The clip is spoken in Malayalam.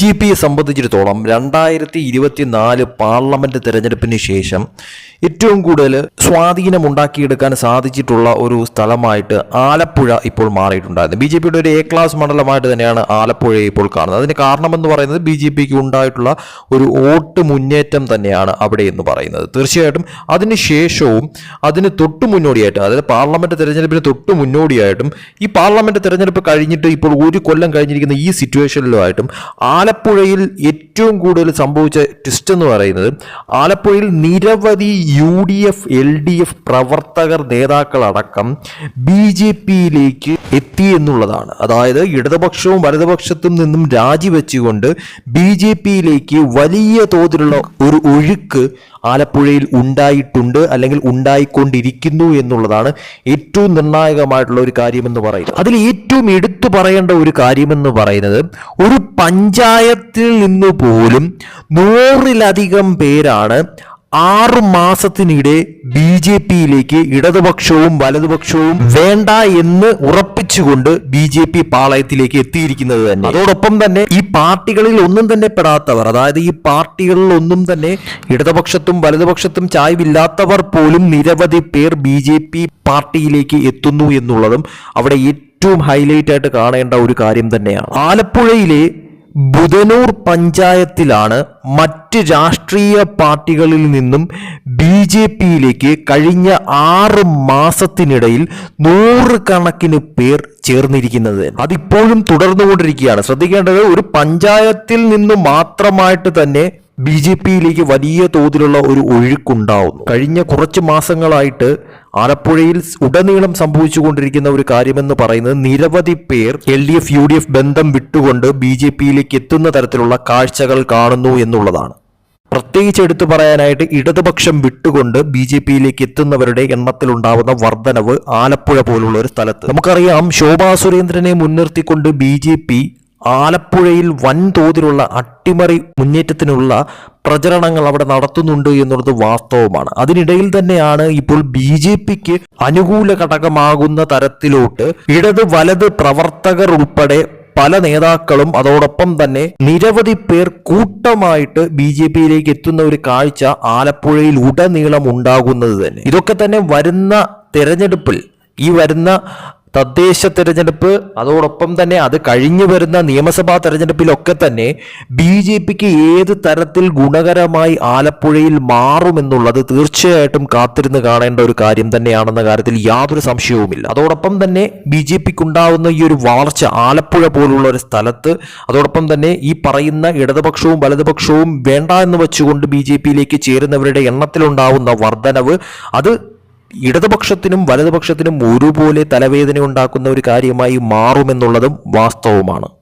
ജെ പിയെ സംബന്ധിച്ചിടത്തോളം രണ്ടായിരത്തി ഇരുപത്തിനാല് പാർലമെന്റ് തെരഞ്ഞെടുപ്പിന് ശേഷം ഏറ്റവും കൂടുതൽ സ്വാധീനം ഉണ്ടാക്കിയെടുക്കാൻ സാധിച്ചിട്ടുള്ള ഒരു സ്ഥലമായിട്ട് ആലപ്പുഴ ഇപ്പോൾ മാറിയിട്ടുണ്ടായിരുന്നു. ബി ജെ പിയുടെ ഒരു എ ക്ലാസ് മണ്ഡലമായിട്ട് തന്നെയാണ് ആലപ്പുഴയെ ഇപ്പോൾ കാണുന്നത്. അതിന് കാരണമെന്ന് പറയുന്നത് ബി ജെ പിക്ക് ഉണ്ടായിട്ടുള്ള ഒരു വോട്ട് മുന്നേറ്റം തന്നെയാണ് അവിടെ എന്ന് പറയുന്നത്. തീർച്ചയായിട്ടും അതിന് ശേഷവും അതിന് തൊട്ട് മുന്നോടിയായിട്ട് അതായത് പാർലമെന്റ് തെരഞ്ഞെടുപ്പിന് തൊട്ട് മുന്നോടിയായിട്ടും ഈ പാർലമെന്റ് തെരഞ്ഞെടുപ്പ് കഴിഞ്ഞിട്ട് ഇപ്പോൾ ഒരു കൊല്ലം കഴിഞ്ഞിരിക്കുന്ന ഈ സിറ്റുവേഷനിലുമായിട്ടും ആലപ്പുഴയിൽ ഏറ്റവും കൂടുതൽ സംഭവിച്ച ട്വിസ്റ്റ് എന്ന് പറയുന്നത് ആലപ്പുഴയിൽ നിരവധി U D F L D F പ്രവർത്തകർ നേതാക്കളടക്കം ബി ജെ പിയിലേക്ക് എത്തി എന്നുള്ളതാണ്. അതായത് ഇടതുപക്ഷവും വലതുപക്ഷത്തും നിന്നും രാജിവെച്ചുകൊണ്ട് ബി ജെ പിയിലേക്ക് വലിയ തോതിലുള്ള ഒരു ഒഴുക്ക് ആലപ്പുഴയിൽ ഉണ്ടായിട്ടുണ്ട് അല്ലെങ്കിൽ ഉണ്ടായിക്കൊണ്ടിരിക്കുന്നു എന്നുള്ളതാണ് ഏറ്റവും നിർണായകമായിട്ടുള്ള ഒരു കാര്യമെന്ന് പറയുന്നത്. അതിൽ ഏറ്റവും എടുത്തു പറയേണ്ട ഒരു കാര്യമെന്ന് പറയുന്നത് ഒരു പഞ്ചായത്തിൽ നിന്ന് പോലും നൂറിലധികം പേരാണ് ആറു മാസത്തിനിടെ ബി ജെ പിയിലേക്ക് ഇടതുപക്ഷവും വലതുപക്ഷവും വേണ്ട എന്ന് ഉറപ്പിച്ചുകൊണ്ട് ബി ജെ പി പാളയത്തിലേക്ക് എത്തിയിരിക്കുന്നത് തന്നെ. അതോടൊപ്പം തന്നെ ഈ പാർട്ടികളിൽ ഒന്നും തന്നെ പെടാത്തവർ അതായത് ഈ പാർട്ടികളിൽ ഒന്നും തന്നെ ഇടതുപക്ഷത്തും വലതുപക്ഷത്തും ചായ്വില്ലാത്തവർ പോലും നിരവധി പേർ ബി ജെ പി പാർട്ടിയിലേക്ക് എത്തുന്നു എന്നുള്ളതും അവിടെ ഏറ്റവും ഹൈലൈറ്റ് ആയിട്ട് കാണേണ്ട ഒരു കാര്യം തന്നെയാണ്. ആലപ്പുഴയിലെ ബുധനൂർ പഞ്ചായത്തിലാണ് മറ്റ് രാഷ്ട്രീയ പാർട്ടികളിൽ നിന്നും ബി ജെ പിയിലേക്ക് കഴിഞ്ഞ ആറ് മാസത്തിനിടയിൽ നൂറുകണക്കിന് പേർ ചേർന്നിരിക്കുന്നത്. അതിപ്പോഴും തുടർന്നുകൊണ്ടിരിക്കുകയാണ്. ശ്രദ്ധിക്കേണ്ടത് ഒരു പഞ്ചായത്തിൽ നിന്ന് മാത്രമായിട്ട് തന്നെ ബി ജെ പിയിലേക്ക് വലിയ തോതിലുള്ള ഒരു ഒഴുക്കുണ്ടാവുന്നു. കഴിഞ്ഞ കുറച്ച് മാസങ്ങളായിട്ട് ആലപ്പുഴയിൽ ഉടനീളം സംഭവിച്ചുകൊണ്ടിരിക്കുന്ന ഒരു കാര്യമെന്ന് പറയുന്നത് നിരവധി പേർ L D F U D F ബന്ധം വിട്ടുകൊണ്ട് ബി ജെ പിയിലേക്ക് എത്തുന്ന തരത്തിലുള്ള കാഴ്ചകൾ കാണുന്നു എന്നുള്ളതാണ്. പ്രത്യേകിച്ച് എടുത്തു പറയാനായിട്ട് ഇടതുപക്ഷം വിട്ടുകൊണ്ട് ബി ജെ പിയിലേക്ക് എത്തുന്നവരുടെ എണ്ണത്തിലുണ്ടാവുന്ന വർധനവ് ആലപ്പുഴ പോലുള്ള ഒരു സ്ഥലത്ത്. നമുക്കറിയാം ശോഭാ സുരേന്ദ്രനെ മുൻനിർത്തിക്കൊണ്ട് ബി ജെ പി ആലപ്പുഴയിൽ വൻതോതിലുള്ള അട്ടിമറി മുന്നേറ്റത്തിനുള്ള പ്രചരണങ്ങൾ അവിടെ നടത്തുന്നുണ്ട് എന്നുള്ളത് വാസ്തവമാണ്. അതിനിടയിൽ തന്നെയാണ് ഇപ്പോൾ ബി ജെ പിക്ക് അനുകൂല ഘടകമാകുന്ന തരത്തിലോട്ട് ഇടത് വലത് പ്രവർത്തകർ ഉൾപ്പെടെ പല നേതാക്കളും അതോടൊപ്പം തന്നെ നിരവധി പേർ കൂട്ടമായിട്ട് ബി ജെ പിയിലേക്ക് എത്തുന്ന ഒരു കാഴ്ച ആലപ്പുഴയിൽ ഉടനീളം ഉണ്ടാകുന്നത് തന്നെ. ഇതൊക്കെ തന്നെ വരുന്ന തെരഞ്ഞെടുപ്പിൽ ഈ വരുന്ന തദ്ദേശ തെരഞ്ഞെടുപ്പ് അതോടൊപ്പം തന്നെ അത് കഴിഞ്ഞു വരുന്ന നിയമസഭാ തെരഞ്ഞെടുപ്പിലൊക്കെ തന്നെ ബി ജെ പിക്ക് ഏത് തരത്തിൽ ഗുണകരമായി ആലപ്പുഴയിൽ മാറുമെന്നുള്ളത് തീർച്ചയായിട്ടും കാത്തിരുന്ന് കാണേണ്ട ഒരു കാര്യം തന്നെയാണെന്ന കാര്യത്തിൽ യാതൊരു സംശയവുമില്ല. അതോടൊപ്പം തന്നെ ബി ജെ പിക്ക് ഉണ്ടാവുന്ന ഈ ഒരു വളർച്ച ആലപ്പുഴ പോലുള്ള ഒരു സ്ഥലത്ത് അതോടൊപ്പം തന്നെ ഈ പറയുന്ന ഇടതുപക്ഷവും വലതുപക്ഷവും വേണ്ട എന്ന് വെച്ചുകൊണ്ട് ബി ജെ പിയിലേക്ക് ചേരുന്നവരുടെ എണ്ണത്തിലുണ്ടാവുന്ന വർധനവ് അത് ഇടതുപക്ഷത്തിനും വലതുപക്ഷത്തിനും ഒരുപോലെ തലവേദന ഉണ്ടാക്കുന്ന ഒരു കാര്യമായി മാറുമെന്നുള്ളതും വാസ്തവമാണ്.